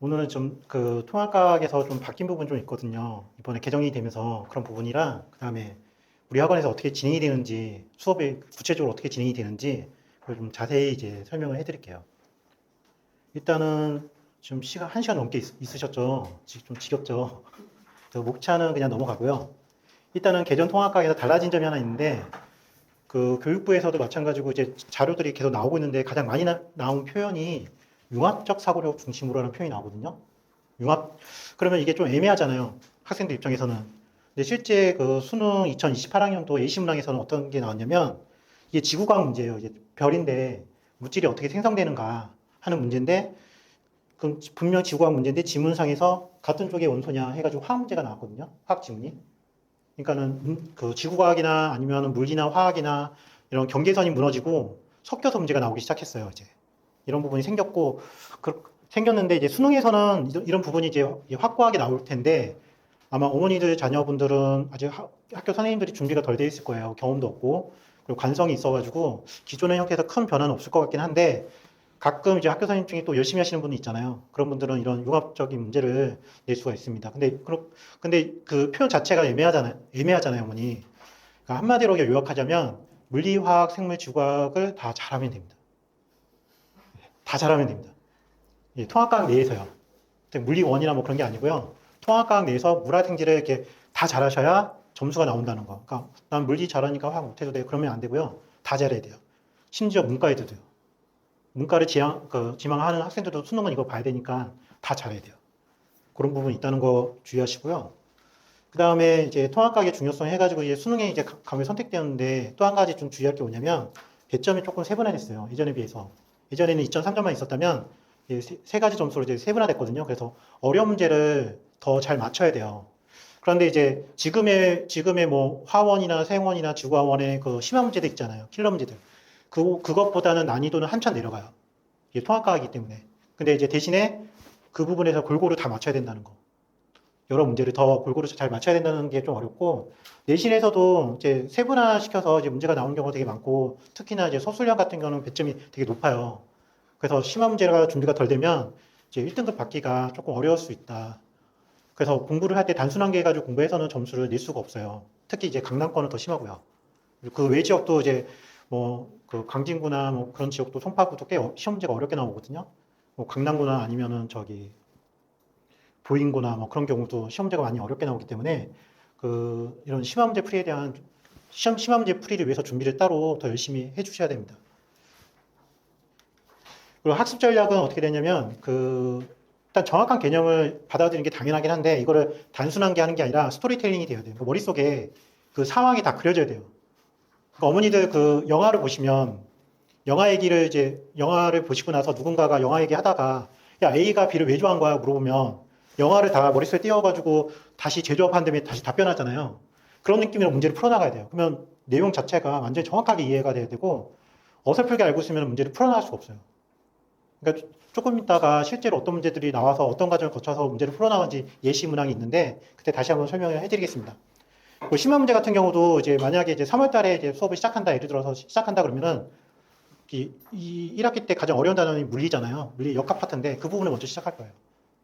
오늘은 좀 그 통합각에서 좀 바뀐 부분 좀 있거든요. 이번에 개정이 되면서 그런 부분이랑 그다음에 우리 학원에서 어떻게 진행이 되는지 수업이 구체적으로 어떻게 진행이 되는지 그걸 좀 자세히 이제 설명을 해드릴게요. 일단은 지금 시간 한 시간 넘게 있, 있으셨죠? 지- 좀 지겹죠? 목차는 그냥 넘어가고요. 일단은 개정 통합각에서 달라진 점이 하나 있는데 그 교육부에서도 마찬가지고 이제 자료들이 계속 나오고 있는데 가장 많이 나, 나온 표현이 융합적 사고력 중심으로라는 표현이 나오거든요. 융합 그러면 이게 좀 애매하잖아요. 학생들 입장에서는. 근데 실제 그 수능 2028학년도 예시 문항에서는 어떤 게 나왔냐면 이게 지구과학 문제예요. 이제 별인데 물질이 어떻게 생성되는가 하는 문제인데 그럼 분명 지구과학 문제인데 지문상에서 같은 쪽의 원소냐 해가지고 화학 문제가 나왔거든요. 화학 지문이. 그러니까는 음, 그 지구과학이나 아니면 물리나 화학이나 이런 경계선이 무너지고 섞여서 문제가 나오기 시작했어요. 이제 이런 부분이 생겼고 그, 생겼는데 이제 수능에서는 이런, 부분이 이제 확고하게 나올 텐데 아마 어머니들 자녀분들은 아직 하- 학교 선생님들이 준비가 덜 돼 있을 거예요. 경험도 없고 그리고 관성이 있어가지고 기존의 형태에서 큰 변화는 없을 것 같긴 한데 가끔 이제 학교 선생님 중에 또 열심히 하시는 분이 있잖아요. 그런 분들은 이런 융합적인 문제를 낼 수가 있습니다. 근데 그렇 근데 그 표현 자체가 애매하잖아요. 애매하잖아요, 어머니. 그러니까 한마디로 요약하자면 물리, 화학, 생물, 지구과학을 다 잘하면 됩니다. 다 잘하면 됩니다. 예, 통합과학 내에서요. 물리원이나 뭐 그런 게 아니고요. 통합과학 내에서 물화생지를 이렇게 다 잘하셔야 점수가 나온다는 거. 그러니까 난 물리 잘하니까 화학 못해도 돼. 그러면 안 되고요. 다 잘해야 돼요. 심지어 문과에도 돼요. 문과를 지향, 그, 지망하는 학생들도 수능은 이거 봐야 되니까 다 잘해야 돼요. 그런 부분 있다는 거 주의하시고요. 그 다음에 이제 통합과학의 중요성 해가지고 이제 수능에 이제 가- 과목이 선택되었는데 또 한 가지 좀 주의할 게 뭐냐면 배점이 조금 세분화됐어요. 예전에 비해서. 예전에는 2.3점만 있었다면 세, 세 가지 점수로 이제 세분화됐거든요. 그래서 어려운 문제를 더 잘 맞춰야 돼요. 그런데 이제 지금의 지금의 뭐 화원이나 생원이나 지구화원의 그 심화 문제들 있잖아요. 킬러 문제들. 그 그것보다는 난이도는 한참 내려가요. 이게 통합과학이기 때문에. 근데 이제 대신에 그 부분에서 골고루 다 맞춰야 된다는 거. 여러 문제를 더 골고루 잘 맞춰야 된다는 게 좀 어렵고 내신에서도 이제 세분화 시켜서 이제 문제가 나오는 경우가 되게 많고 특히나 이제 서술형 같은 경우는 배점이 되게 높아요. 그래서 심화 문제가 준비가 덜 되면 이제 1등급 받기가 조금 어려울 수 있다. 그래서 공부를 할 때 단순한 게 가지고 공부해서는 점수를 낼 수가 없어요. 특히 이제 강남권은 더 심하고요. 그 외 지역도 이제 뭐 그 강진구나 뭐 그런 지역도 송파구도 꽤 어- 시험 문제가 어렵게 나오거든요. 뭐 강남구나 아니면은 저기 보인구나 뭐 그런 경우도 시험 문제가 많이 어렵게 나오기 때문에 그 이런 심화 문제 풀이에 대한 시험 심화 문제 풀이를 위해서 준비를 따로 더 열심히 해주셔야 됩니다. 그리고 학습 전략은 어떻게 되냐면 그 일단 정확한 개념을 받아들이는 게 당연하긴 한데 이거를 단순한 게 하는 게 아니라 스토리텔링이 돼야 돼요. 그 머릿속에 그 상황이 다 그려져야 돼요. 그러니까 어머니들 그 영화를 보시면 영화 얘기를 이제 영화를 보시고 나서 누군가가 영화 얘기 하다가 야 A가 B를 왜 좋아한 거야 물어보면 영화를 다 머릿속에 띄워가지고 다시 재조합한 다음에 다시 답변하잖아요. 그런 느낌으로 문제를 풀어나가야 돼요. 그러면 내용 자체가 완전히 정확하게 이해가 돼야 되고 어설프게 알고 있으면 문제를 풀어나갈 수가 없어요. 그러니까 조금 있다가 실제로 어떤 문제들이 나와서 어떤 과정을 거쳐서 문제를 풀어나간지 예시 문항이 있는데 그때 다시 한번 설명을 해드리겠습니다. 그 심화 문제 같은 경우도 이제 만약에 이제 3월달에 이제 수업을 시작한다 예를 들어서 시작한다 그러면은 이, 이 1학기 때 가장 어려운 단원이 물리잖아요. 물리 역학 파트인데 그 부분을 먼저 시작할 거예요.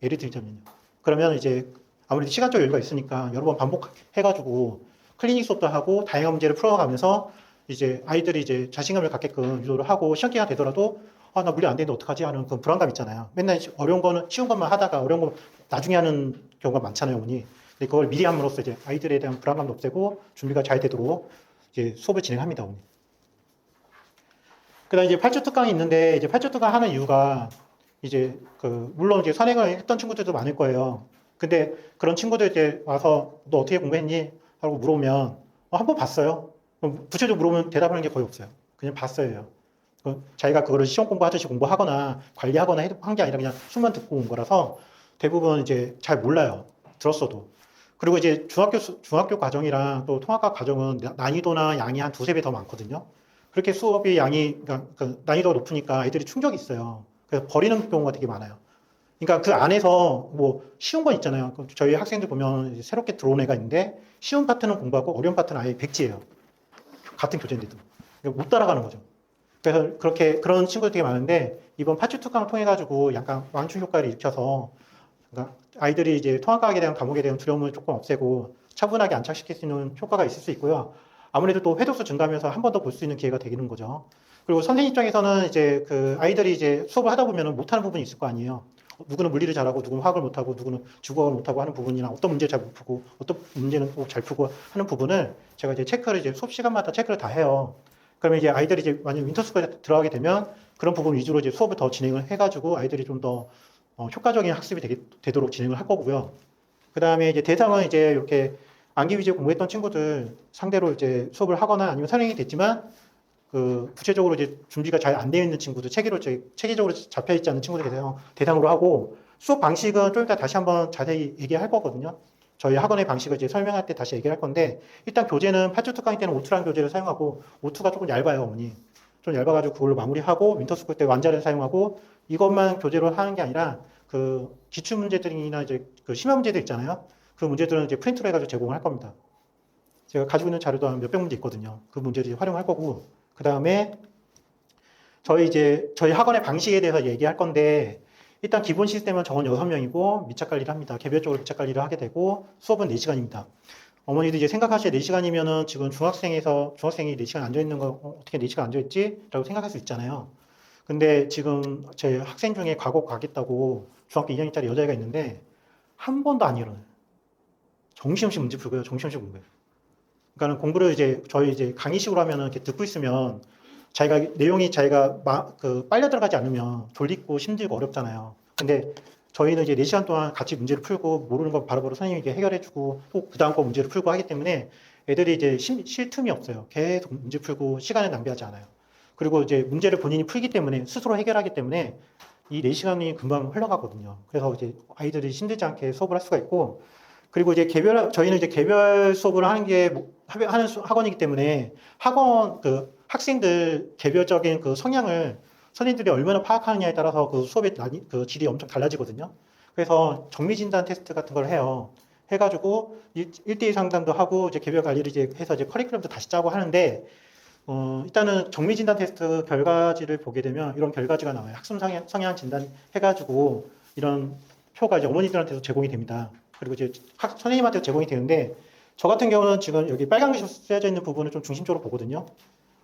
예를 들자면요. 그러면 이제 아무래도 시간적 여유가 있으니까 여러 번 반복해가지고 클리닉 수업도 하고 다양한 문제를 풀어가면서 이제 아이들이 이제 자신감을 갖게끔 유도를 하고 시험 기간 되더라도 아, 나 물리 안 되는데 어떡하지? 하는 그 불안감 있잖아요. 맨날 어려운 거는 쉬운 것만 하다가 어려운 거 나중에 하는 경우가 많잖아요, 어머니. 근데 그걸 미리 함으로써 이제 아이들에 대한 불안감도 없애고 준비가 잘 되도록 이제 수업을 진행합니다, 어머니. 그 다음에 이제 8주 특강이 있는데 이제 8주 특강 하는 이유가 이제 그 물론 이제 선행을 했던 친구들도 많을 거예요. 근데 그런 친구들 이제 와서 너 어떻게 공부했니? 하고 물어보면 어, 한번 봤어요. 구체적으로 물어보면 대답하는 게 거의 없어요. 그냥 봤어요. 그 자기가 그거를 시험 공부하듯이 공부하거나 관리하거나 한 게 아니라 그냥 수만 듣고 온 거라서 대부분 이제 잘 몰라요. 들었어도. 그리고 이제 중학교 수- 중학교 과정이랑 또 통합과 과정은 나- 난이도나 양이 한 두세 배 더 많거든요. 그렇게 수업이 양이 그러니까 그 난이도가 높으니까 애들이 충격이 있어요. 그래서 버리는 경우가 되게 많아요. 그러니까 그 안에서 뭐 쉬운 거 있잖아요. 그 저희 학생들 보면 새롭게 들어온 애가 있는데 쉬운 파트는 공부하고 어려운 파트는 아예 백지예요. 같은 교재인데도 그러니까 못 따라가는 거죠. 그래서 그렇게 그런 친구들 되게 많은데 이번 파츠 특강을 통해 가지고 약간 완충 효과를 일으켜서 그러니까 아이들이 이제 통합과학에 대한 과목에 대한 두려움을 조금 없애고 차분하게 안착시킬 수 있는 효과가 있을 수 있고요. 아무래도 또 회독수 증가하면서 한 번 더 볼 수 있는 기회가 되는 거죠. 그리고 선생님 입장에서는 이제 그 아이들이 이제 수업을 하다 보면 못하는 부분이 있을 거 아니에요. 누구는 물리를 잘하고 누구는 화학을 못하고 누구는 주거를 못하고 하는 부분이나 어떤 문제를 잘못 푸고 어떤 문제는 또잘 푸고 하는 부분을 제가 이제 체크를 이제 수업 시간마다 체크를 다 해요. 그러면 이제 아이들이 이제 만약 윈터스쿨에 들어가게 되면 그런 부분 위주로 이제 수업을 더 진행을 해가지고 아이들이 좀더 어, 효과적인 학습이 되게, 되도록 진행을 할 거고요. 그 다음에 이제 대상은 이제 이렇게 암기 위주로 공부했던 친구들 상대로 이제 수업을 하거나 아니면 선행이 됐지만 그 구체적으로 이제 준비가 잘 안 되어 있는 친구들 체계로 체계적으로 잡혀 있지 않은 친구들 대상, 대상으로 하고 수업 방식은 좀 이따 다시 한번 자세히 얘기할 거거든요. 저희 학원의 방식을 이제 설명할 때 다시 얘기할 건데 일단 교재는 8주 특강일 때는 오투라는 교재를 사용하고 오투가 조금 얇아요, 어머니. 좀 얇아가지고 그걸로 마무리하고 윈터스쿨 때 완자를 사용하고 이것만 교재로 하는 게 아니라 그 기출 문제들이나 이제 그 심화 문제들 있잖아요. 그 문제들은 이제 프린트로 해가지고 제공을 할 겁니다. 제가 가지고 있는 자료도 한 몇백 문제 있거든요. 그 문제를 활용할 거고 그 다음에 저희 이제 저희 학원의 방식에 대해서 얘기할 건데 일단 기본 시스템은 정원 6명이고 밀착 관리를 합니다. 개별적으로 밀착 관리를 하게 되고 수업은 4시간입니다. 어머니도 이제 생각하시에 4시간이면은 지금 중학생에서 중학생이 4시간 앉아 있는 거 어, 어떻게 4시간 앉아 있지? 라고 생각할 수 있잖아요. 근데 지금 제 학생 중에 과거 가겠다고 중학교 2학년짜리 여자애가 있는데 한 번도 안 일어나요. 정신없이 문제 풀고요. 정신없이 공부해요. 그러니까 공부를 이제 저희 이제 강의식으로 하면은 이렇게 듣고 있으면 자기가 내용이 자기가 마, 그 빨려 들어가지 않으면 졸리고 힘들고 어렵잖아요. 근데 저희는 이제 4시간 동안 같이 문제를 풀고 모르는 거 바로바로 선생님에게 해결해주고 또 그 다음 거 문제를 풀고 하기 때문에 애들이 이제 쉴, 쉴 틈이 없어요. 계속 문제 풀고 시간을 낭비하지 않아요. 그리고 이제 문제를 본인이 풀기 때문에 스스로 해결하기 때문에 이 4시간이 금방 흘러가거든요. 그래서 이제 아이들이 힘들지 않게 수업을 할 수가 있고 그리고 이제 개별 저희는 이제 개별 수업을 하는 게 뭐- 하는 수- 학원이기 때문에 학원 그 학생들 개별적인 그 성향을 선생님들이 얼마나 파악하느냐에 따라서 그 수업의 난이, 그 질이 엄청 달라지거든요. 그래서 정밀 진단 테스트 같은 걸 해요. 해가지고 1대1 상담도 하고 이제 개별 관리를 이제 해서 이제 커리큘럼도 다시 짜고 하는데 어, 일단은 정밀 진단 테스트 결과지를 보게 되면 이런 결과지가 나와요. 학습 성향, 성향 진단 해가지고 이런 표가 이제 어머니들한테도 제공이 됩니다. 그리고 이제 학, 선생님한테 제공이 되는데 저 같은 경우는 지금 여기 빨간 글씨 쓰여져 있는 부분을 좀 중심적으로 보거든요.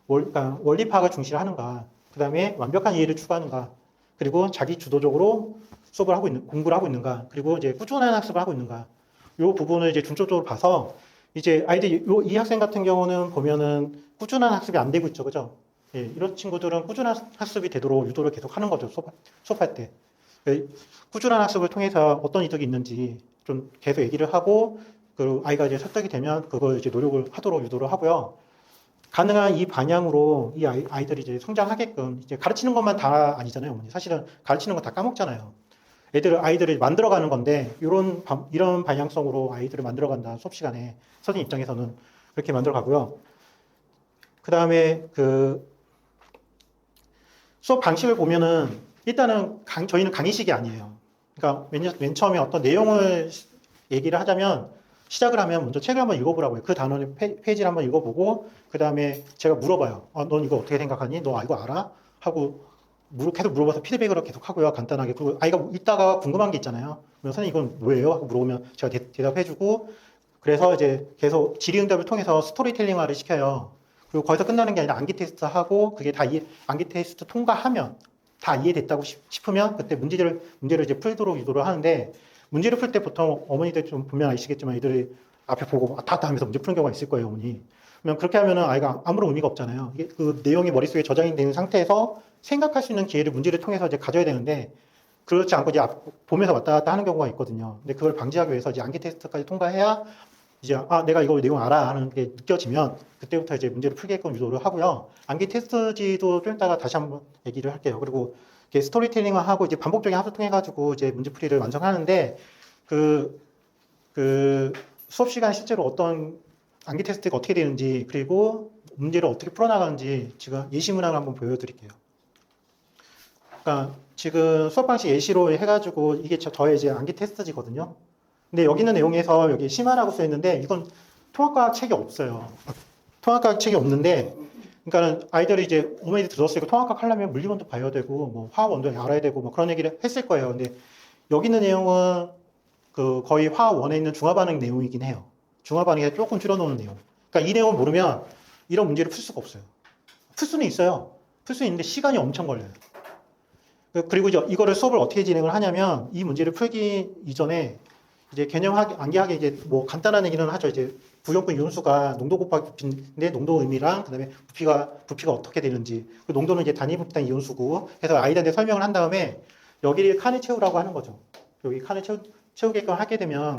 월, 그러니까 원리 파악을 중시를 하는가, 그 다음에 완벽한 이해를 추구하는가, 그리고 자기 주도적으로 수업을 하고 있는, 공부를 하고 있는가, 그리고 이제 꾸준한 학습을 하고 있는가, 이 부분을 이제 중점적으로 봐서 이제 아이들 요, 이 학생 같은 경우는 보면은 꾸준한 학습이 안 되고 있죠, 그죠? 예, 이런 친구들은 꾸준한 학습이 되도록 유도를 계속 하는 거죠, 수업, 수업할 때. 예, 꾸준한 학습을 통해서 어떤 이득이 있는지 좀 계속 얘기를 하고, 그 아이가 이제 설득이 되면 그걸 이제 노력을 하도록 유도를 하고요. 가능한 이 방향으로 이 아이, 아이들이 이제 성장하게끔 이제 가르치는 것만 다 아니잖아요, 어머니. 사실은 가르치는 거 다 까먹잖아요. 애들을 아이들을 만들어가는 건데 이런 방- 이런 방향성으로 아이들을 만들어간다 수업 시간에 선생님 입장에서는 그렇게 만들어가고요. 그 다음에 그 수업 방식을 보면은 일단은 강, 저희는 강의식이 아니에요. 그러니까 맨, 맨 처음에 어떤 내용을 시- 얘기를 하자면 시작을 하면 먼저 책을 한번 읽어보라고요. 그 단원의 페, 페이지를 한번 읽어보고 그 다음에 제가 물어봐요. 어, 넌 이거 어떻게 생각하니? 너 이거 알아? 하고 물어, 계속 물어봐서 피드백을 계속 하고요. 간단하게. 그리고 아이가 있다가 궁금한 게 있잖아요. 그러면 선생님 이건 뭐예요? 하고 물어보면 제가 대, 대답해주고 그래서 이제 계속 질의응답을 통해서 스토리텔링화를 시켜요. 그리고 거기서 끝나는 게 아니라 암기 테스트 하고 그게 다 이해, 암기 테스트 통과하면 다 이해됐다고 싶- 싶으면 그때 문제를 문제를 이제 풀도록 유도를 하는데 문제를 풀 때 보통 어머니들 좀 보면 아시겠지만 애들이 앞에 보고 왔다 갔다 하면서 문제 푸는 경우가 있을 거예요, 어머니. 그러면 그렇게 하면은 아이가 아무런 의미가 없잖아요. 이게 그 내용이 머릿속에 저장이 되는 상태에서 생각할 수 있는 기회를 문제를 통해서 이제 가져야 되는데 그렇지 않고 이제 앞- 보면서 왔다 갔다 하는 경우가 있거든요. 근데 그걸 방지하기 위해서 이제 암기 테스트까지 통과해야 이제 아 내가 이거 내용 알아 하는 게 느껴지면 그때부터 이제 문제를 풀게끔 유도를 하고요. 암기 테스트지도 좀 이따가 다시 한번 얘기를 할게요. 그리고 이렇게 스토리텔링을 하고 이제 반복적인 학습 통해 가지고 이제 문제풀이를 완성하는데 그, 그 수업 시간 실제로 어떤 암기 테스트가 어떻게 되는지 그리고 문제를 어떻게 풀어나가는지 지금 예시 문항을 한번 보여드릴게요. 그러니까 지금 수업 방식 예시로 해가지고 이게 저, 저의 이제 암기 테스트지거든요. 근데 여기 있는 내용에서 여기 심화라고 써 있는데 이건 통합과학 책이 없어요. 통합과학 책이 없는데 그러니까는 아이들이 이제 어머니들 들었으니까 통합학 하려면 물리원도 봐야 되고 뭐 화학 원도 알아야 되고 뭐 그런 얘기를 했을 거예요. 근데 여기 있는 내용은 그 거의 화원에 있는 중화 반응 내용이긴 해요. 중화 반응에 조금 줄여놓은 내용. 그러니까 이 내용을 모르면 이런 문제를 풀 수가 없어요. 풀 수는 있어요. 풀수 있는데 시간이 엄청 걸려요. 그- 그리고 이거를 수업을 어떻게 진행을 하냐면 이 문제를 풀기 이전에 이제 개념 학- 암기하기 이제 뭐 간단한 얘기는 하죠. 이제 부용분 이온수가 농도 곱하기 부피인데 농도 의미랑 그다음에 부피가 부피가 어떻게 되는지 그 농도는 이제 단위 부피당 이온수고 해서 아이들한테 설명을 한 다음에 여기를 칸을 채우라고 하는 거죠. 여기 칸을 채우, 채우게끔 하게 되면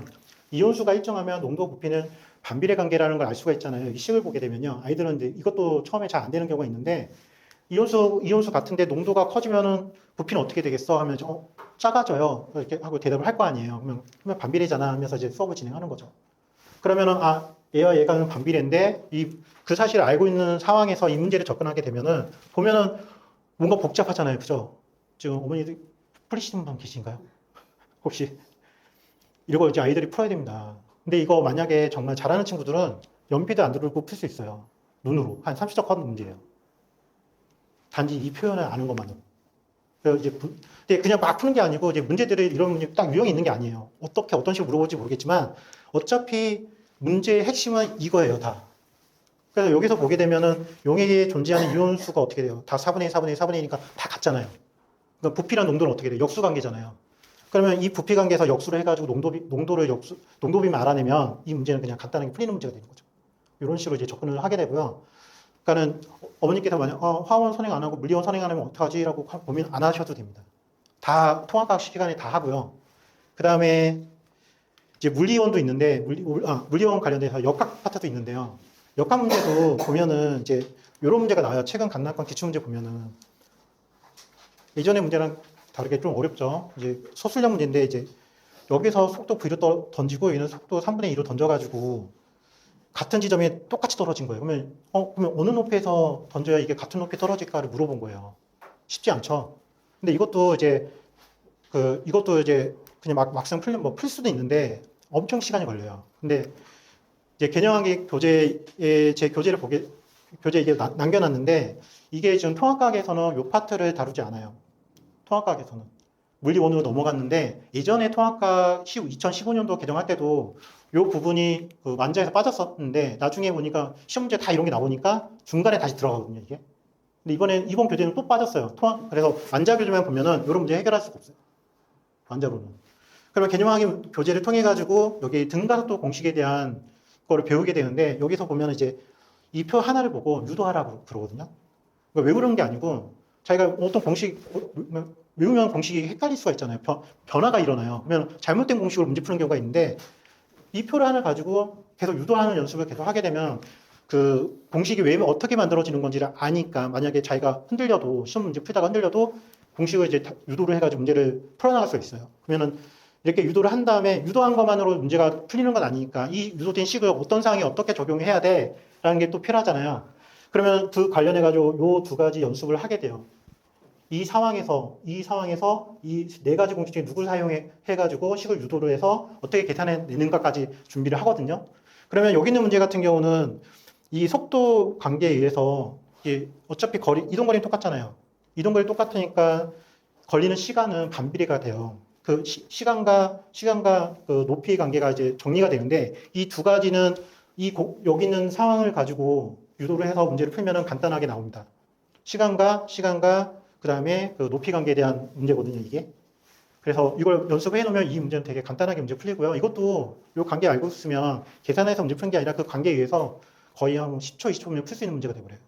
이온수가 일정하면 농도 부피는 반비례 관계라는 걸 알 수가 있잖아요. 이 식을 보게 되면요. 아이들은 이제 이것도 처음에 잘 안 되는 경우가 있는데 이온수 이온수 같은데 농도가 커지면은 부피는 어떻게 되겠어 하면 어, 작아져요. 이렇게 하고 대답을 할 거 아니에요. 그러면, 그러면 반비례잖아 하면서 이제 수업을 진행하는 거죠. 그러면은 아 얘와 얘가 반비례인데 이 그 사실을 알고 있는 상황에서 이 문제를 접근하게 되면은 보면은 뭔가 복잡하잖아요, 그죠? 지금 어머니들 풀리시는 분 계신가요? 혹시 이거 이제 아이들이 풀어야 됩니다. 근데 이거 만약에 정말 잘하는 친구들은 연필도 안 들고 풀 수 있어요. 눈으로 한 30적 하는 문제예요. 단지 이 표현을 아는 것만으로. 이제 부- 근데 그냥 막 푸는 게 아니고 이제 문제들이 이런 딱 유형이 있는 게 아니에요. 어떻게 어떤 식으로 물어볼지 모르겠지만 어차피 문제의 핵심은 이거예요, 다. 그래서 여기서 보게 되면은 용액에 존재하는 이온수가 어떻게 돼요? 다 4분의 1, 4분의 1, 4분의 1이니까 다 같잖아요. 그러니까 부피랑 농도는 어떻게 돼요? 역수 관계잖아요. 그러면 이 부피 관계에서 역수를 해가지고 농도비, 농도를 역수, 농도비만 알아내면 이 문제는 그냥 간단하게 풀리는 문제가 되는 거죠. 이런 식으로 이제 접근을 하게 되고요. 그러니까는 어머니께서 만약 어, 화원 선행 안 하고 물리원 선행 안 하면 어떡하지라고 하- 고민 안 하셔도 됩니다. 다 통합학 시간에 다 하고요. 그 다음에 이제 물리원도 있는데 물리, 아, 물리원 관련돼서 역학 파트도 있는데요. 역학 문제도 보면은 이제 이런 문제가 나와요. 최근 강남권 기출 문제 보면은 예전의 문제랑 다르게 좀 어렵죠. 이제 소술량 문제인데 이제 여기서 속도 V로 떠- 던지고 얘는 속도 3분의 2로 던져가지고 같은 지점에 똑같이 떨어진 거예요. 그러면 어 그러면 어느 높이에서 던져야 이게 같은 높이 떨어질까를 물어본 거예요. 쉽지 않죠. 근데 이것도 이제 그 이것도 이제 그냥 막 막상 풀면 뭐풀 수도 있는데 엄청 시간이 걸려요. 근데 이제 개념하기 교재에 제 교재를 보게 교재 이게 나- 남겨놨는데 이게 지금 통합과학에서는 이 파트를 다루지 않아요. 통합과학에서는 물리원으로 넘어갔는데 예전에 통합과학 2015년도 개정할 때도 이 부분이 그 완자에서 빠졌었는데 나중에 보니까 시험 문제 다 이런 게 나오니까 중간에 다시 들어가거든요 이게. 근데 이번에 이번 교재는 또 빠졌어요. 통합 그래서 완자 교재만 보면은 이런 문제 해결할 수가 없어요. 완자로는. 그러면 개념학기 교재를 통해 가지고 여기 등가속도 공식에 대한 거를 배우게 되는데 여기서 보면 이제 이 표 하나를 보고 유도하라고 그러거든요. 그러니까 외우는 게 아니고 자기가 어떤 공식 어, 외우면 공식이 헷갈릴 수가 있잖아요. 변, 변화가 일어나요. 그러면 잘못된 공식으로 문제 푸는 경우가 있는데 이 표를 하나 가지고 계속 유도하는 연습을 계속 하게 되면 그 공식이 왜 어떻게 만들어지는 건지를 아니까 만약에 자기가 흔들려도 시험 문제 풀다가 흔들려도 공식을 이제 다 유도를 해가지고 문제를 풀어나갈 수 있어요. 그러면은 이렇게 유도를 한 다음에 유도한 것만으로 문제가 풀리는 건 아니니까 이 유도된 식을 어떤 상황에 어떻게 적용해야 돼라는 게 또 필요하잖아요. 그러면 그 관련해 가지고 요 두 가지 연습을 하게 돼요. 이 상황에서 이 상황에서 이 네 가지 공식 중에 누굴 사용해 가지고 식을 유도를 해서 어떻게 계산해 내는가까지 준비를 하거든요. 그러면 여기 있는 문제 같은 경우는 이 속도 관계에 의해서 어차피 거리 이동 거리는 똑같잖아요. 이동 거리 똑같으니까 걸리는 시간은 반비례가 돼요. 그 시, 간과 시간과 그 높이의 관계가 이제 정리가 되는데 이 두 가지는 이 고- 여기 있는 상황을 가지고 유도를 해서 문제를 풀면은 간단하게 나옵니다. 시간과 시간과 그 다음에 그 높이 관계에 대한 문제거든요, 이게. 그래서 이걸 연습해 놓으면 이 문제는 되게 간단하게 문제 풀리고요. 이것도 이 관계 알고 있으면 계산해서 문제 푸는 게 아니라 그 관계에 의해서 거의 한 10초, 20초면 풀 수 있는 문제가 돼버려요.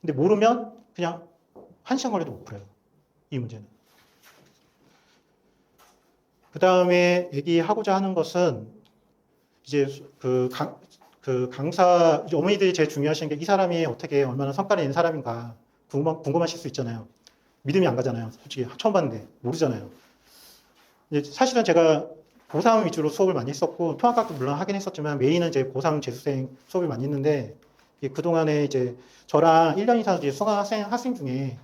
근데 모르면 그냥 한 시간 걸려도 못 풀어요. 이 문제는. 그 다음에 얘기하고자 하는 것은 이제 그, 강, 그 강사, 어머니들이 제일 중요하신 게 이 사람이 어떻게 얼마나 성과를 낸 사람인가 궁금, 궁금하실 수 있잖아요. 믿음이 안 가잖아요. 솔직히 처음 봤는데 모르잖아요. 사실은 제가 고3 위주로 수업을 많이 했었고 통합학도 물론 하긴 했었지만 메인은 이제 고3 재수생 수업을 많이 했는데 그동안에 이제 저랑 1년 이상 이제 수강 학생, 학생 중에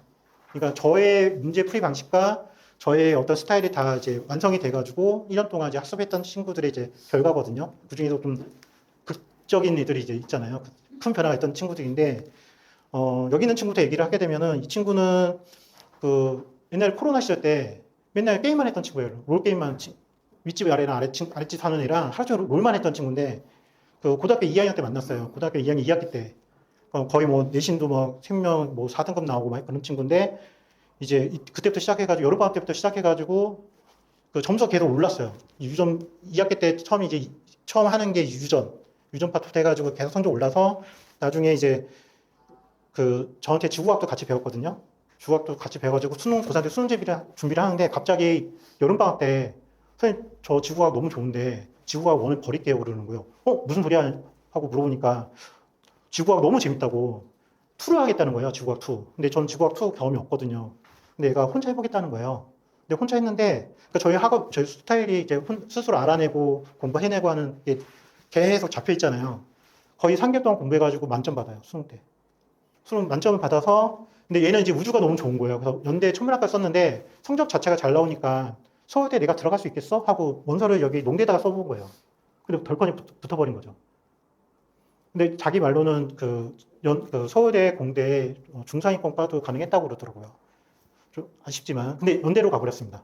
그러니까 저의 문제 풀이 방식과 저의 어떤 스타일이 다 이제 완성이 돼가지고 1년 동안 이제 학습했던 친구들의 이제 결과거든요. 그 중에서 좀 극적인 애들이 이제 있잖아요. 큰 변화가 있던 친구들인데 어, 여기 있는 친구부터 얘기를 하게 되면은 이 친구는 그 옛날 코로나 시절 때 맨날 게임만 했던 친구예요. 롤 게임만 치- 윗집 아래랑 아래집 아래집 사는 애랑 하루 종일 롤만 했던 친구인데 그 고등학교 2학년 때 만났어요. 고등학교 2학년 2학기 때 어, 거의 뭐 내신도 뭐 생명 뭐 4등급 나오고 막 그런 친구인데 이제 이- 그때부터 시작해가지고 여름방학 때부터 시작해가지고 그 점수가 계속 올랐어요. 유전 2학기 때 처음 이제 처음 하는 게 유전 유전 파트부터 해가지고 계속 성적 올라서 나중에 이제 그 저한테 지구과학도 같이 배웠거든요. 지구과학도 같이 배워가지고 수능 고사 때 수능 준비를 준비를 하는데 갑자기 여름 방학 때 선생님 저 지구과학 너무 좋은데 지구과학 원을 버릴게요 그러는 거예요. 어 무슨 소리야 하고 물어보니까 지구과학 너무 재밌다고 투를 하겠다는 거예요 지구과학 투. 근데 저는 지구과학 투 경험이 없거든요. 근데 얘가 혼자 해보겠다는 거예요. 근데 혼자 했는데 그러니까 저희 학업 저희 스타일이 이제 혼- 스스로 알아내고 공부해내고 하는 게 계속 잡혀 있잖아요. 거의 3개월 동안 공부해가지고 만점 받아요 수능 때. 수능 만점을 받아서 근데 얘는 이제 우주가 너무 좋은 거예요. 그래서 연대 천문학과 썼는데 성적 자체가 잘 나오니까 서울대 내가 들어갈 수 있겠어? 하고 원서를 여기 농대에다가 써본 거예요. 덜컨이 붙- 붙어버린 거죠. 근데 자기 말로는 그, 연, 그 서울대 공대 어, 중상위권과도 가능했다고 그러더라고요. 좀 아쉽지만 근데 연대로 가버렸습니다.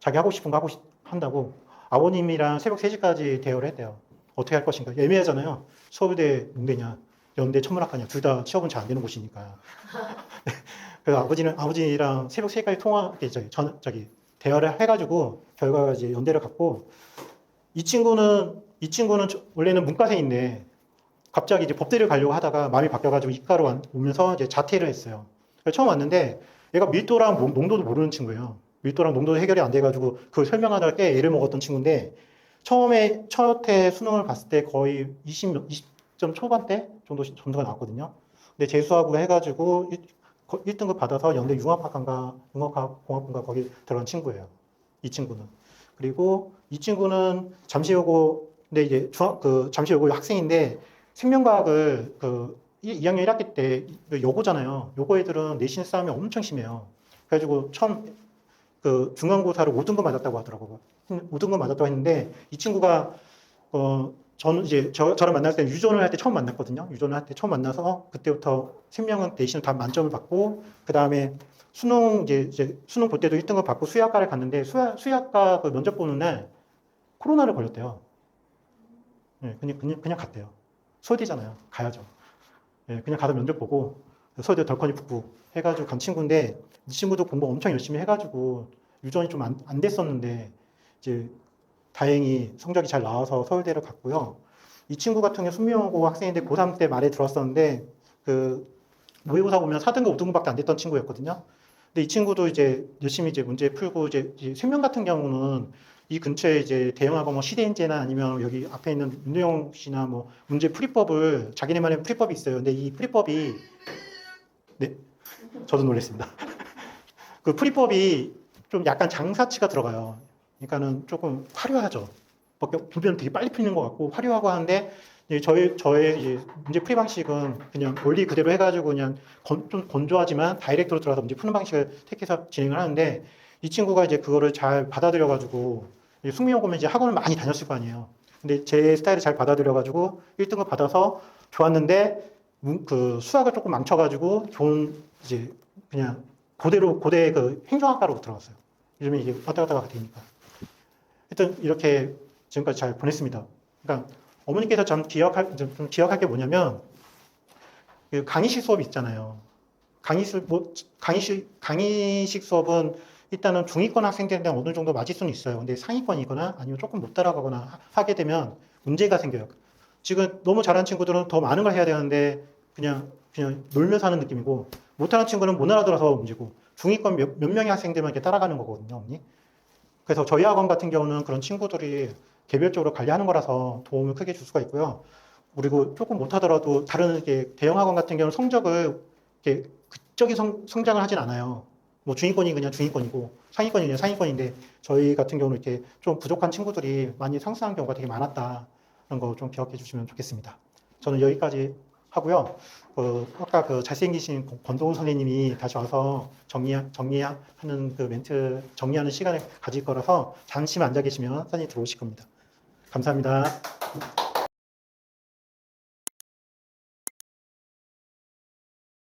자기 하고 싶은 거 하고 싶- 한다고 아버님이랑 새벽 3시까지 대화를 했대요. 어떻게 할 것인가 애매하잖아요. 서울대 농대냐 연대 천문학과냐 둘 다 취업은 잘 안 되는 곳이니까. 그래서 아버지는 아버지랑 새벽 3시까지 통화 저기 전 저기 대화를 해가지고 결과가 이제 연대를 갔고 이 친구는 이 친구는 저- 원래는 문과생인데 갑자기 이제 법대를 가려고 하다가 마음이 바뀌어가지고 이과로 와- 오면서 이제 자퇴를 했어요. 처음 왔는데 얘가 밀도랑 농- 농도도 모르는 친구예요. 밀도랑 농도도 해결이 안 돼가지고 그걸 설명하다가 꽤 애를 먹었던 친구인데 처음에 첫 해 수능을 봤을 때 거의 20, 20 점 초반대 정도 시- 점수가 나왔거든요. 근데 재수하고 해가지고 1, 등급 받아서 연대 융합학과인가 융합공학부인가 거기 들어간 친구예요. 이 친구는. 그리고 이 친구는 잠시여고 근데 이제 중학 그 잠시여고 학생인데 생명과학을 그 2학년 1학기 때그 여고잖아요. 여고 애들은 내신 싸움이 엄청 심해요. 그래가지고 처음 그 중간고사를 5등급 맞았다고 하더라고요. 5등급 맞았다고 했는데 이 친구가 어 저는 이제 저, 저를 만날 때 유전을 할 때 처음 만났거든요. 유전을 할 때 처음 만나서 그때부터 생명은 대신 다 만점을 받고 그 다음에 수능 이제, 이제 수능 볼 때도 1등급 받고 수의학과를 갔는데 수학 수의학과 그 면접 보는 날 코로나를 걸렸대요. 예, 그냥 그냥 그냥 갔대요. 서울대잖아요. 가야죠. 예, 그냥 가서 면접 보고 서울대 덜커니 붙고 해가지고 간 친구인데 이 친구도 공부 엄청 열심히 해가지고 유전이 좀안안 됐었는데 이제 다행히 성적이 잘 나와서 서울대를 갔고요. 이 친구 같은 경우 순명고 학생인데 고3 때 말에 들었었는데 그 모의고사 보면 4등급 5등급밖에 안 됐던 친구였거든요. 근데 이 친구도 이제 열심히 이제 문제 풀고 이제, 생명 같은 경우는 이 근처에 이제 대형하고 뭐 시대인재나 아니면 여기 앞에 있는 윤도영 씨나 뭐 문제 풀이법을 자기네만의 풀이법이 있어요. 근데 이 풀이법이 네 저도 놀랐습니다. 그 풀이법이 좀 약간 장사치가 들어가요. 그러니까는 조금 화려하죠. 보면 되게 빨리 풀리는 것 같고 화려하고 하는데 저희 저의 이제 문제 풀이 방식은 그냥 원리 그대로 해가지고 그냥 건- 좀 건조하지만 다이렉트로 들어가서 문제 푸는 방식을 택해서 진행을 하는데 이 친구가 이제 그거를 잘 받아들여가지고 숙미형 보면 이제 학원을 많이 다녔을 거 아니에요. 근데 제 스타일을 잘 받아들여가지고 1등급 받아서 좋았는데 문- 그 수학을 조금 망쳐가지고 좋은 이제 그냥 고대로 고대 그 행정학과로 들어갔어요. 요즘에 이게 왔다 갔다 되니까. 하여튼 이렇게 지금까지 잘 보냈습니다. 그러니까 어머니께서 전 기억할 좀좀 기억할 게 뭐냐면 그 강의식 수업이 있잖아요. 강의식 뭐 강의식 강의식 수업은 일단은 중위권 학생들한테 어느 정도 맞을 수는 있어요. 근데 상위권이거나 아니면 조금 못 따라가거나 하- 하게 되면 문제가 생겨요. 지금 너무 잘하는 친구들은 더 많은 걸 해야 되는데 그냥 그냥 놀면서 하는 느낌이고 못하는 친구는 못 알아들어서 문제고 중위권 몇, 몇 명의 학생들만 이렇게 따라가는 거거든요, 언니. 그래서 저희 학원 같은 경우는 그런 친구들이 개별적으로 관리하는 거라서 도움을 크게 줄 수가 있고요. 그리고 조금 못하더라도 다른 이렇게 대형 학원 같은 경우는 성적을 이렇게 극적인 성, 성장을 하진 않아요. 뭐 중위권이 그냥 중위권이고 상위권이 그냥 상위권인데 저희 같은 경우는 이렇게 좀 부족한 친구들이 많이 상승한 경우가 되게 많았다는 거좀 기억해 주시면 좋겠습니다. 저는 여기까지 하고요. 그 아까 그 잘생기신 권동훈 선생님이 다시 와서 정리 정리하는 그 멘트 정리하는 시간을 가질 거라서 잠시만 앉아 계시면 선생님 들어오실 겁니다. 감사합니다.